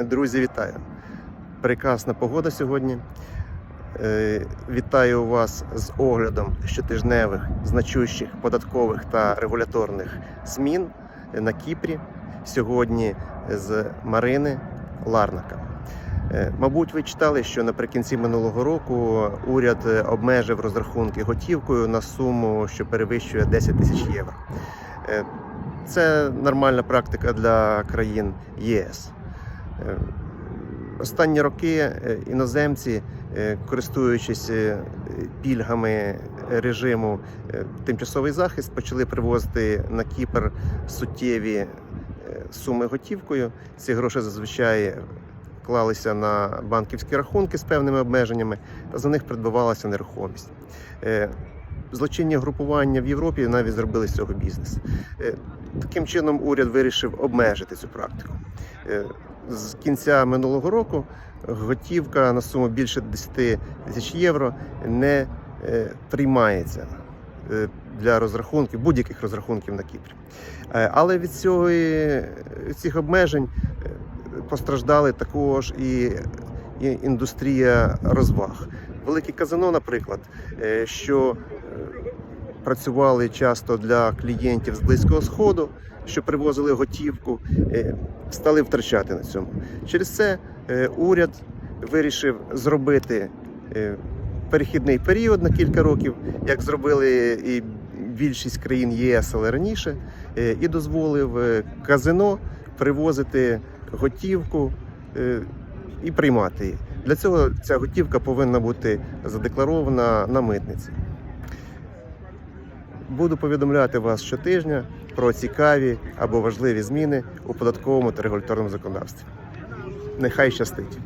Друзі, вітаю! Прекрасна погода сьогодні. Е, Вітаю вас з оглядом щотижневих значущих податкових та регуляторних змін на Кіпрі. Сьогодні з Марини Ларнака. Е, Мабуть, ви читали, що наприкінці минулого року уряд обмежив розрахунки готівкою на суму, що перевищує 10 тисяч євро. Е, Це нормальна практика для країн ЄС. Е, Останні роки е, іноземці, е, користуючись пільгами режиму тимчасовий захист, почали привозити на Кіпр суттєві суми готівкою. Ці гроші зазвичай клалися на банківські рахунки з певними обмеженнями, та за них придбавалася нерухомість. Злочинні групування в Європі навіть зробили з цього бізнес. Е, Таким чином, уряд вирішив обмежити цю практику. Е, З кінця минулого року готівка на суму більше 10 тисяч євро не е, приймається для розрахунків, будь-яких розрахунків на Кіпрі. Але від цього від цих обмежень постраждали також і, і індустрія розваг. Великі казино, наприклад, е, що е, працювали часто для клієнтів з Близького Сходу, що привозили готівку, е, стали втрачати на цьому. Через це уряд вирішив зробити перехідний період на кілька років, як зробили і більшість країн ЄС, але раніше, і дозволив казино привозити готівку і приймати її. Для цього ця готівка повинна бути задекларована на митниці. Буду повідомляти вас щотижня про цікаві або важливі зміни у податковому та регуляторному законодавстві. Нехай щастить!